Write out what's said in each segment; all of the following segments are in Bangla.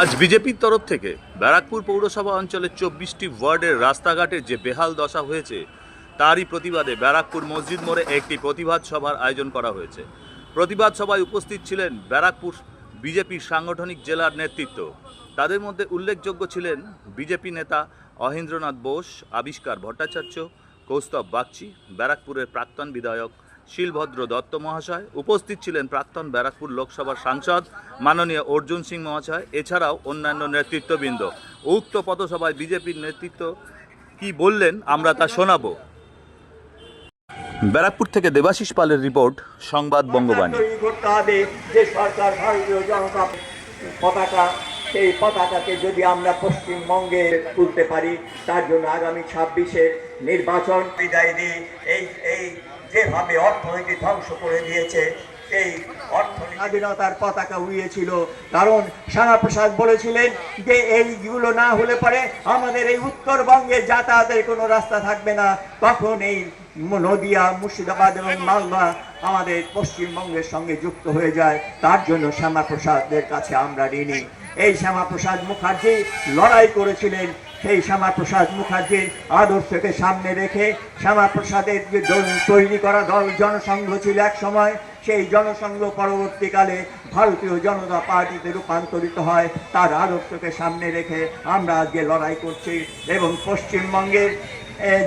আজ বিজেপির তরফ থেকে ব্যারাকপুর পৌরসভা অঞ্চলের চব্বিশটি ওয়ার্ডের রাস্তাঘাটের যে বেহাল দশা হয়েছে, তারই প্রতিবাদে ব্যারাকপুর মসজিদ মোড়ে একটি প্রতিবাদ সভার আয়োজন করা হয়েছে। প্রতিবাদ সভায় উপস্থিত ছিলেন ব্যারাকপুর বিজেপির সাংগঠনিক জেলার নেতৃত্ব। তাদের মধ্যে উল্লেখযোগ্য ছিলেন বিজেপি নেতা অহেন্দ্রনাথ বোস, আবিষ্কার ভট্টাচার্য, কৌস্তব বাগচি, ব্যারাকপুরের প্রাক্তন বিধায়ক শিলভদ্র দত্ত মহাশয়। উপস্থিত ছিলেন প্রাক্তন ব্যারাকপুর লোকসভার সাংসদ মাননীয় অর্জুন সিং মহাশয়, এছাড়াও অন্যান্য নেতৃত্ববৃন্দ। উক্ত পথসভায় বিজেপির নেতৃত্ব কি বললেন আমরা তা শোনাবো। ব্যারাকপুর থেকে দেবাশিস পালের রিপোর্ট, সংবাদ বঙ্গবাণী। ভারতীয় জনতা পতাকা, সেই পতাকাকে যদি আমরা পশ্চিমবঙ্গে তুলতে পারি, তার জন্য আগামী ছাব্বিশের নির্বাচন বিদায় দিই এই এই যেভাবে অর্থনীতি ধ্বংস করে দিয়েছে এই স্বাধীনতার পতাকা উড়িয়েছিল। কারণ শ্যামাপ্রসাদ বলেছিলেন যে এইগুলো না হলে পরে আমাদের এই উত্তরবঙ্গে যাতায়াতের কোনো রাস্তা থাকবে না। তখন এই নদিয়া, মুর্শিদাবাদ এবং মালদা আমাদের পশ্চিমবঙ্গের সঙ্গে যুক্ত হয়ে যায়। তার জন্য শ্যামাপ্রসাদের কাছে আমরা ঋণী। এই শ্যামাপ্রসাদ মুখার্জি লড়াই করেছিলেন। সেই শ্যামাপ্রসাদ মুখার্জির আদর্শকে সামনে রেখে শ্যামাপ্রসাদের যে তৈরি করা দল, জনসংঘ ছিল এক সময়, সেই জনসংঘ পরবর্তীকালে ভারতীয় জনতা পার্টিতে রূপান্তরিত হয়। তার আদর্শকে সামনে রেখে আমরা আজকে লড়াই করছি এবং পশ্চিমবঙ্গের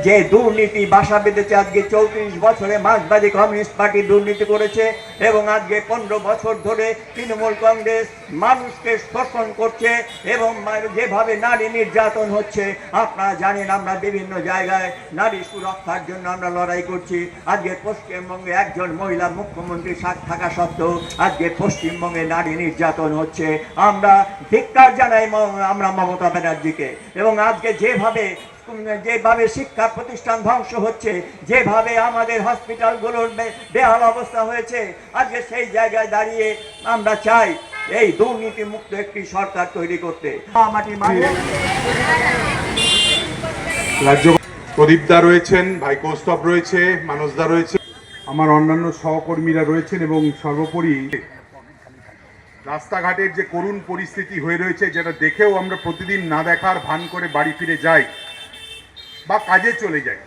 যে দুর্নীতি বাসা বেঁধেছে, আজকে চৌত্রিশ বছরে মার্ক্সবাদী কমিউনিস্ট পার্টি দুর্নীতি করেছে এবং আজকে পনেরো বছর ধরে তৃণমূল কংগ্রেস মানুষকে শোষণ করছে এবং যেভাবে নারী নির্যাতন হচ্ছে, আপনারা জানেন আমরা বিভিন্ন জায়গায় নারী সুরক্ষার জন্য আমরা লড়াই করছি। আজকে পশ্চিমবঙ্গে একজন মহিলা মুখ্যমন্ত্রী থাকা সত্ত্বেও আজকে পশ্চিমবঙ্গে নারী নির্যাতন হচ্ছে। আমরা ধিক্কার জানাই আমরা মমতা ব্যানার্জিকে এবং আজকে যেভাবে যেভাবে শিক্ষা প্রতিষ্ঠান ধ্বংস হচ্ছে, যেভাবে আমাদের হসপিটালগুলোর বেহাল অবস্থা হয়েছে, আজকে সেই জায়গায় দাঁড়িয়ে আমরা চাই এই দুর্নীতি মুক্ত একটি সরকার তৈরি করতে। রাজ্য প্রদীপদা রয়েছেন, ভাই কৌস্তব রয়েছে, মানসদা রয়েছে। আমার অন্যান্য সহকর্মীরা রয়েছেন এবং সর্বোপরি রাস্তাঘাটের যে করুণ পরিস্থিতি হয়ে রয়েছে, যেটা দেখেও আমরা প্রতিদিন না দেখার ভান করে বাড়ি ফিরে যাই। বা কাজে চলে যায়।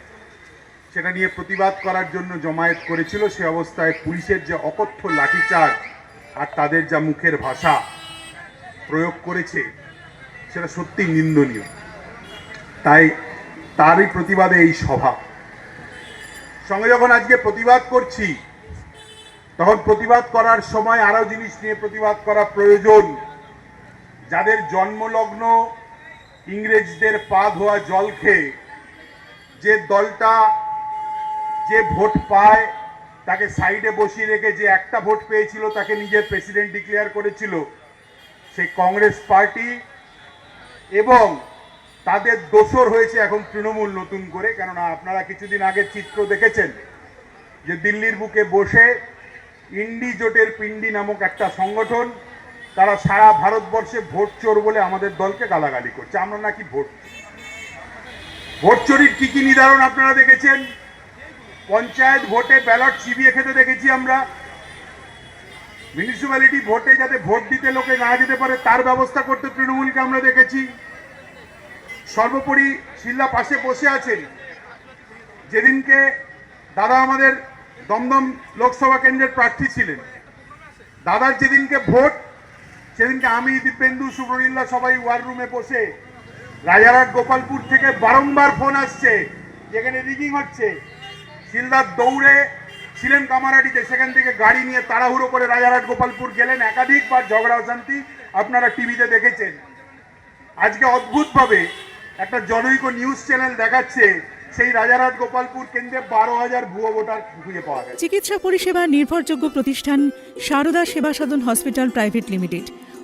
সেটা নিয়ে প্রতিবাদ করার জন্য জমায়েত করেছিল, সে অবস্থায় পুলিশের যে অকথ্য লাঠিচার্জ আর তাদের যা মুখের ভাষা প্রয়োগ করেছে, সেটা সত্যি নিন্দনীয়। তাই তারই প্রতিবাদে এই সভা। সঙ্গে যখন আজকে প্রতিবাদ করছি, তখন প্রতিবাদ করার সময় আরও জিনিস নিয়ে প্রতিবাদ করা প্রয়োজন। যাদের জন্মলগ্ন ইংরেজদের পা ধোয়া জল খেয়ে যে দলটা যে ভোট পায়, তাকে সাইডে বসিয়ে রেখে যে একটা ভোট পেয়েছিল, তাকে নিজের প্রেসিডেন্ট ডিক্লেয়ার করেছিল সেই কংগ্রেস পার্টি এবং তাদের দোসর হয়েছে এখন তৃণমূল নতুন করে কেননা আপনারা কিছুদিন আগে চিত্র দেখেছেন যে দিল্লির বুকে বসে ইন্ডি জোটের পিন্ডি নামক একটা সংগঠন, তারা সারা ভারতবর্ষে ভোট চোর বলে আমাদের দলকে গালাগালি করছে আমরা নাকি ভোট। ভোট চোরির কি কি নির্ধারণ আপনারা দেখেছেন? পঞ্চায়েত ভোটে ব্যালট চিবিয়ে খেতে দেখেছি আমরা। মিউনিসিপ্যালিটি ভোটে যাতে ভোট দিতে লোকে না যেতে পারে, তার ব্যবস্থা করতে তৃণমূলকে আমরা দেখেছি। সর্বোপরি শিল্লা পাশে বসে আছেন। যেদিনকে দাদা আমাদের দমদম লোকসভা কেন্দ্রের প্রার্থী ছিলেন। দাদার যেদিনকে ভোট, সেদিনকে আমি, দীপেন্দু সুব্রনীল্লা সবাই ওয়ার রুমে বসে রাজারহাট গোপালপুর থেকে বারংবার ফোন আসছে। যেখানে রিগিং হচ্ছে। শিলদার দৌড়ে ছিলেন কামারাডিতে সেখান থেকে গাড়ি নিয়ে তাড়াহুড়ো করে রাজারহাট গোপালপুর গেলেন। একাধিকবার ঝগড়া অশান্তি আপনারা টিভিতে দেখেছেন। আজকে অদ্ভুতভাবে একটা জনৈক নিউজ চ্যানেল দেখাচ্ছে, সেই রাজারহাট গোপালপুর কেন্দ্রে বারো হাজার ভুয়ো ভোটার খুঁজে পাওয়া গেছে। চিকিৎসা পরিষেবা নির্ভরযোগ্য প্রতিষ্ঠান Sarada Seva Sadan hospital private limited.